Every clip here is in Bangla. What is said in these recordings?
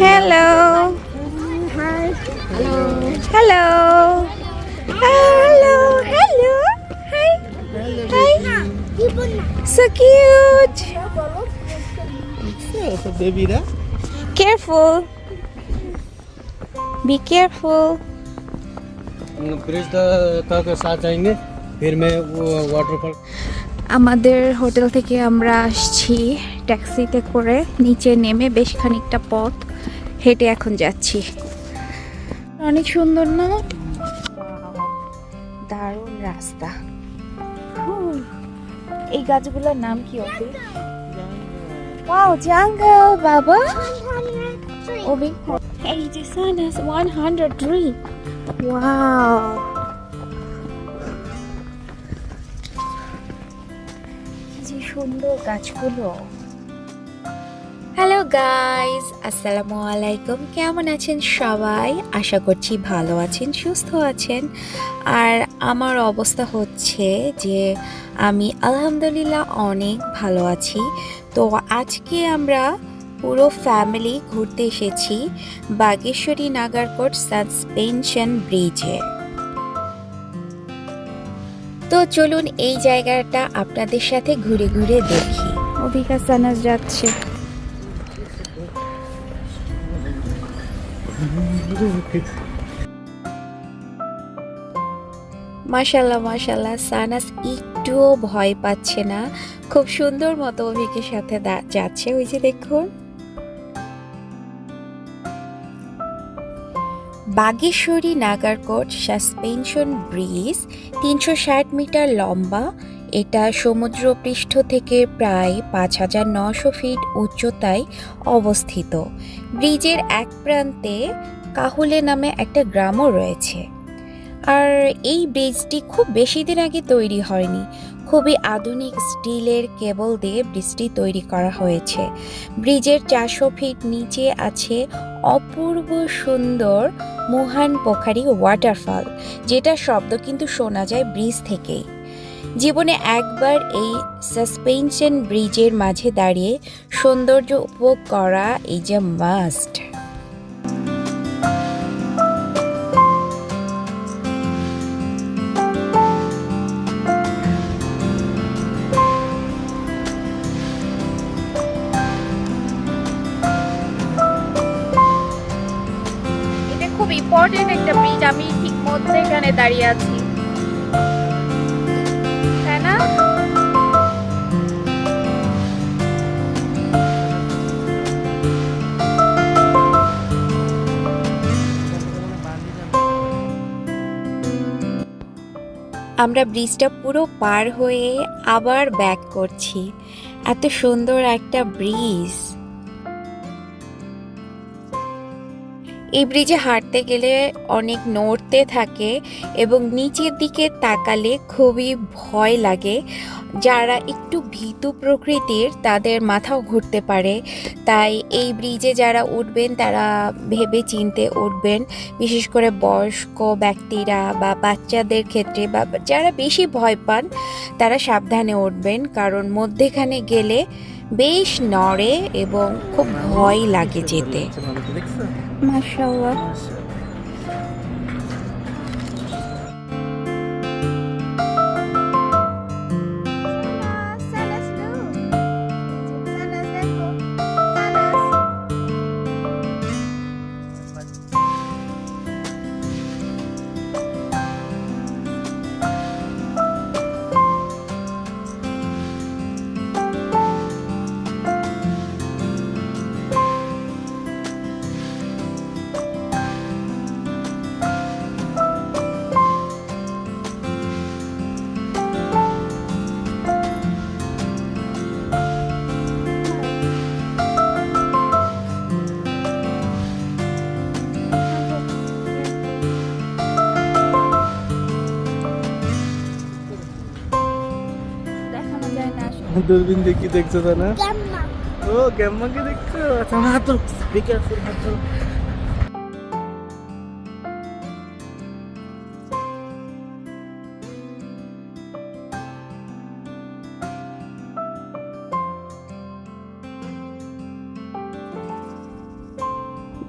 Hello hello hello Hello. Hi hi so cute বেবিরা careful Careful. Be careful. আমাদের হোটেল থেকে আমরা আসছি ট্যাক্সিতে করে নিচে নেমে বেশ খানিকটা পথ। হেঁটে এখন যাচ্ছি। অনেক সুন্দর না? দারুণ রাস্তা। এই গাছগুলোর নাম কি হবে ওয়াও জঙ্গল বাবা। ওবি এই যে সানাস 100 ট্রি ওয়াও। যে সুন্দর গাছগুলো। গাইস আসসালামু আলাইকুম কেমন আছেন সবাই? আশা করছি ভালো আছেন, সুস্থ আছেন। আর আমার অবস্থা হচ্ছে যে আমি আলহামদুলিল্লাহ অনেক ভালো আছি। তো আজকে আমরা পুরো ফ্যামিলি ঘুরতে এসেছি বাগেশ্বরী নাগারকোট সাসপেনশন ব্রিজে তো চলুন এই জায়গাটা আপনাদের সাথে ঘুরে ঘুরে দেখি। অভিকা সানাস যাচ্ছে। মাশাল্লাহ মাশাল্লাহ সানাস একটুও ভয় পাচ্ছে না। খুব সুন্দর মতো অভিকের সাথে যাচ্ছে। ওই যে দেখুন। বাগেশ্বরী নাগারকোট সাসপেনশন ব্রিজ, তিনশো ষাট মিটার লম্বা। এটা সমুদ্রপৃষ্ঠ থেকে প্রায় পাঁচ ফিট উচ্চতায় অবস্থিত। ব্রিজের এক প্রান্তে কাহুলে নামে একটা গ্রামও রয়েছে। আর এই ব্রিজটি খুব বেশি দিন আগে তৈরি হয়নি। খুবই আধুনিক স্টিলের কেবল দিয়ে ব্রিজটি তৈরি করা হয়েছে। ব্রিজের চারশো ফিট নিচে আছে অপূর্ব সুন্দর মুহান পোখারি ওয়াটারফল, যেটা শব্দ কিন্তু শোনা যায় ব্রিজ থেকেই। জীবনে একবার এই সাসপেনশন ব্রিজের মাঝে দাঁড়িয়ে সৌন্দর্য উপভোগ করা এই যে মাস্ট ইম্পর্টেন্ট একটা ব্রিজ আমি ঠিক মধ্যে এখানে দাঁড়িয়ে আছি। আমরা ব্রিজটা পুরো পার হয়ে আবার ব্যাক করছি। এত সুন্দর একটা ব্রিজ। এই ব্রিজে হাঁটতে গেলে অনেক নড়তে থাকে এবং নিচের দিকে তাকালে খুবই ভয় লাগে। যারা একটু ভীতু প্রকৃতির, তাদের মাথাও ঘুরতে পারে। তাই এই ব্রিজে যারা উঠবেন, তারা ভেবে চিনতে উঠবেন। বিশেষ করে বয়স্ক ব্যক্তিরা বা বাচ্চাদের ক্ষেত্রে বা যারা বেশি ভয় পান, তারা সাবধানে উঠবেন। কারণ মধ্যেখানে গেলে বেশ নড়ে এবং খুব ভয় লাগে যেতে। দেখছ দূরবীন দেখি কি দেখছ তা না? ও গ্যাম্মাকে দেখছ? আচ্ছা না তো বি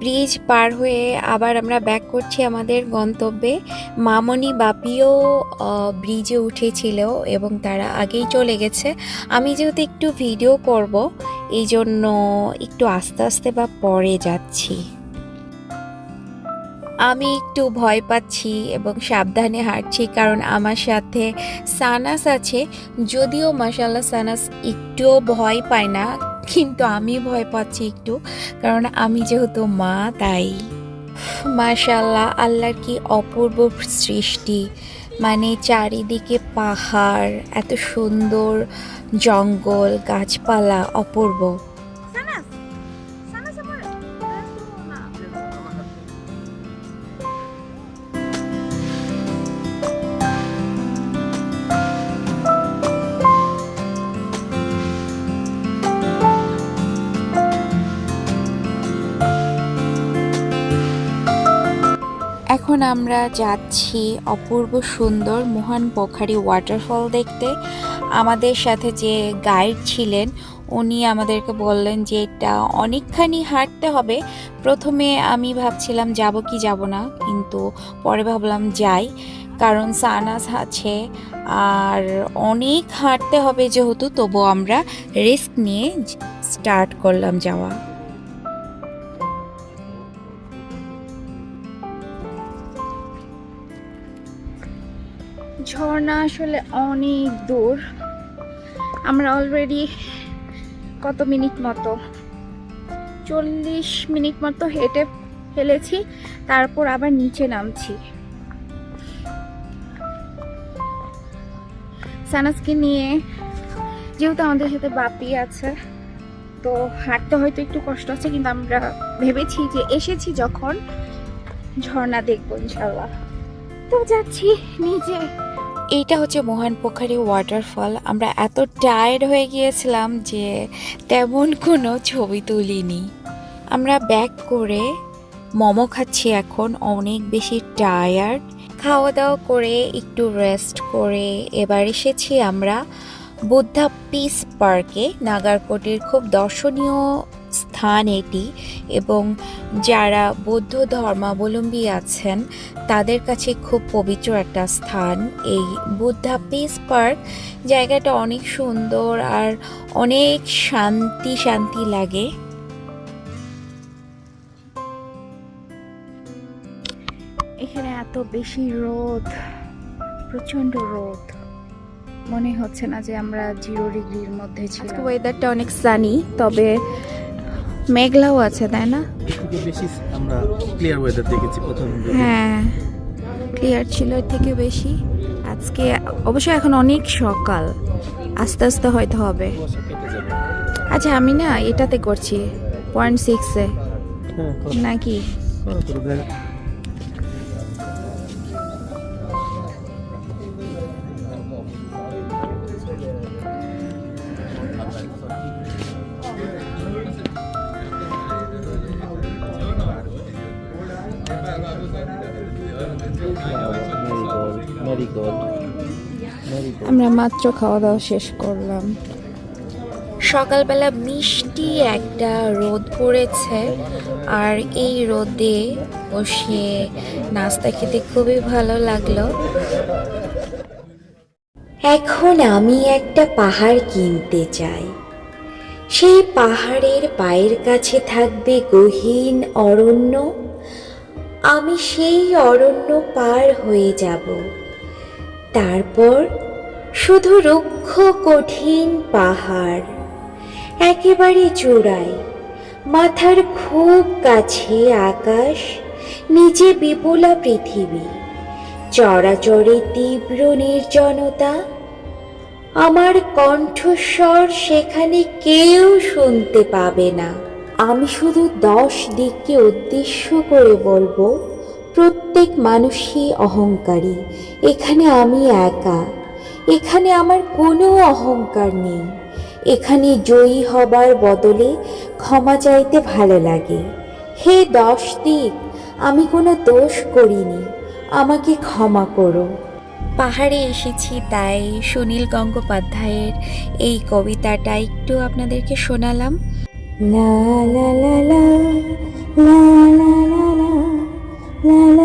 ব্রিজ পার হয়ে আবার আমরা ব্যাক করছি আমাদের গন্তব্যে। মামনি বাপিও ব্রিজে উঠেছিল এবং তারা আগেই চলে গেছে। আমি যেহেতু একটু ভিডিও করব এই জন্য একটু আস্তে আস্তে বা পরে যাচ্ছি। আমি একটু ভয় পাচ্ছি এবং সাবধানে হাঁটছি কারণ আমার সাথে সানাস আছে। যদিও মাসাল্লাহ সানাস একটুও ভয় পায় না কিন্তু আমি ভয় পাচ্ছি একটু, কারণ আমি যেহেতু মা, তাই মাশাল্লাহ আল্লাহর কি অপূর্ব সৃষ্টি। মানে চারিদিকে পাহাড়, এত সুন্দর জঙ্গল, গাছপালা অপূর্ব। আমরা যাচ্ছি অপূর্ব সুন্দর মোহন পোখারি ওয়াটারফল দেখতে। আমাদের সাথে যে গাইড ছিলেন, উনি আমাদেরকে বললেন যে এটা অনেকখানি হাঁটতে হবে। প্রথমে আমি ভাবছিলাম, যাব কি যাব না? কিন্তু পরে ভাবলাম, যাই। কারণ সানাস আছে, আর অনেক হাঁটতে হবে যেহেতু তবু আমরা রিস্ক নিয়ে স্টার্ট করলাম যাওয়া। ঝর্ণা আসলে অনেক দূর। আমরা অলরেডি কত মিনিট মতো? চল্লিশ মিনিট মতো হেঁটে ফেলেছি, তারপর আবার নিচে নামছি। সানাসকে নিয়ে যেহেতু আমাদের সাথে বাপি আছে, তো হাঁটতে হয়তো একটু কষ্ট আছে কিন্তু আমরা ভেবেছি যে এসেছি যখন ঝর্ণা দেখব ইনশাল্লাহ তো যাচ্ছি নিচে এইটা হচ্ছে মোহন পোখারি ওয়াটারফল আমরা এত টায়ার্ড হয়ে গিয়েছিলাম যে তেমন কোনো ছবি তুলিনি। আমরা ব্যাক করে মোমো খাচ্ছি এখন, অনেক বেশি টায়ার্ড খাওয়া দাওয়া করে, একটু রেস্ট করে, এবার এসেছি আমরা বুদ্ধা পিস পার্কে নাগারকোটের খুব দর্শনীয় স্থান এটি এবং যারা বৌদ্ধ ধর্মাবলম্বী আছেন তাদের কাছে খুব পবিত্র একটা স্থান। এই বুদ্ধা পিস পার্ক জায়গাটা অনেক সুন্দর আর অনেক শান্তি শান্তি লাগে। এখানে এত বেশি রোদ প্রচণ্ড রোদ। মনে হচ্ছে না যে আমরা জিরো ডিগ্রির মধ্যে ছিলাম। ওয়েদারটা অনেক সানি তবে মেঘলাও আছে তাই না? থেকে বেশি আমরা ক্লিয়ার ওয়েদার দেখেছি প্রথম হ্যাঁ ক্লিয়ার ছিল এর থেকে বেশি। আজকে অবশ্যই এখন অনেক সকাল। আস্তে আস্তে হয়তো হবে। আচ্ছা আমি না এটাতে করছি পয়েন্ট সিক্সে হ্যাঁ নাকি? আমরা মাত্র খাওয়া দাওয়া শেষ করলাম। সকালবেলা মিষ্টি একটা রোদ পড়েছে, আর এই রোদে বসে নাস্তা খেতে খুবই ভালো লাগল। এখন আমি একটা পাহাড় কিনতে চাই। সেই পাহাড়ের পায়ের কাছে থাকবে গহীন অরণ্য। আমি সেই অরণ্য পার হয়ে যাব। তারপর শুধু রুক্ষ কঠিন পাহাড়, একেবারে চূড়ায়। মাথার খুব কাছে আকাশ নিচে বিপুলা পৃথিবী। চরাচরে তীব্র নির্জনতা। আমার কণ্ঠস্বর সেখানে কেউ শুনতে পাবে না। আমি শুধু দশ দিককে উদ্দেশ্য করে বলব, প্রত্যেক মানুষই অহংকারী। এখানে আমি একা। এখানে আমার কোনো অহংকার নেই এখানে জয়ী হবার বদলে ক্ষমা চাইতে ভালো লাগে হে দশ দিক আমি কোনো দোষ করিনি আমাকে ক্ষমা করো পাহাড়ে এসেছি তাই সুনীল গঙ্গোপাধ্যায়ের এই কবিতাটা একটু আপনাদেরকে শোনালাম লা লা লা লা লা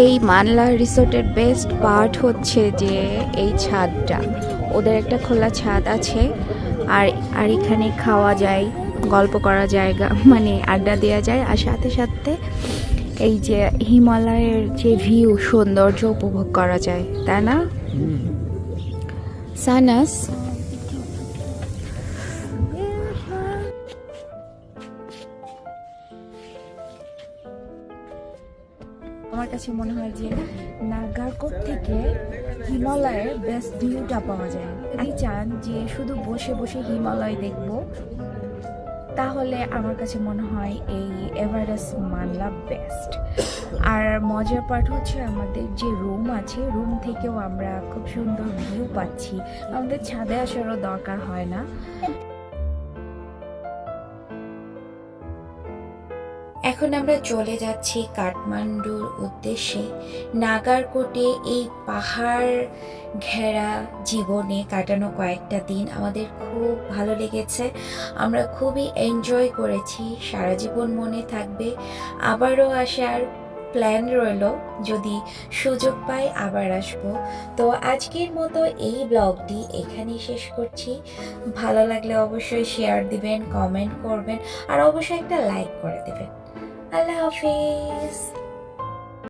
এই মানলা রিসোর্টের বেস্ট পার্ট হচ্ছে যে এই ছাদটা। ওদের একটা খোলা ছাদ আছে আর আর এখানে খাওয়া যায় গল্প করা জায়গা মানে আড্ডা দেওয়া যায়। আর সাথে সাথে এই যে হিমালয়ের যে ভিউ সৌন্দর্য উপভোগ করা যায় তাই না? সানাস আমার কাছে মনে হয় যে নাগারকোট থেকে হিমালয়ের বেস্ট ভিউটা পাওয়া যায়। আপনি চান যে শুধু বসে বসে হিমালয় দেখব? তাহলে আমার কাছে মনে হয় এই এভারেস্ট মানলা বেস্ট আর মজার পার্ট হচ্ছে আমাদের যে রুম আছে রুম থেকেও আমরা খুব সুন্দর ভিউ পাচ্ছি। আমাদের ছাদে আসারও দরকার হয় না। এখন আমরা চলে যাচ্ছি কাঠমান্ডুর উদ্দেশ্যে। নাগারকোটে এই পাহাড় ঘেরা জীবনে কাটানো কয়েকটা দিন আমাদের খুব ভালো লেগেছে। আমরা খুবই এনজয় করেছি, সারা জীবন মনে থাকবে। আবারও আসার প্ল্যান রইল, যদি সুযোগ পাই আবার আসব। তো আজকের মতো এই ব্লগটি এখানেই শেষ করছি। ভালো লাগলে অবশ্যই শেয়ার দিবেন কমেন্ট করবেন, আর অবশ্যই একটা লাইক করে দেবেন। আল্লাহ হাফিজ।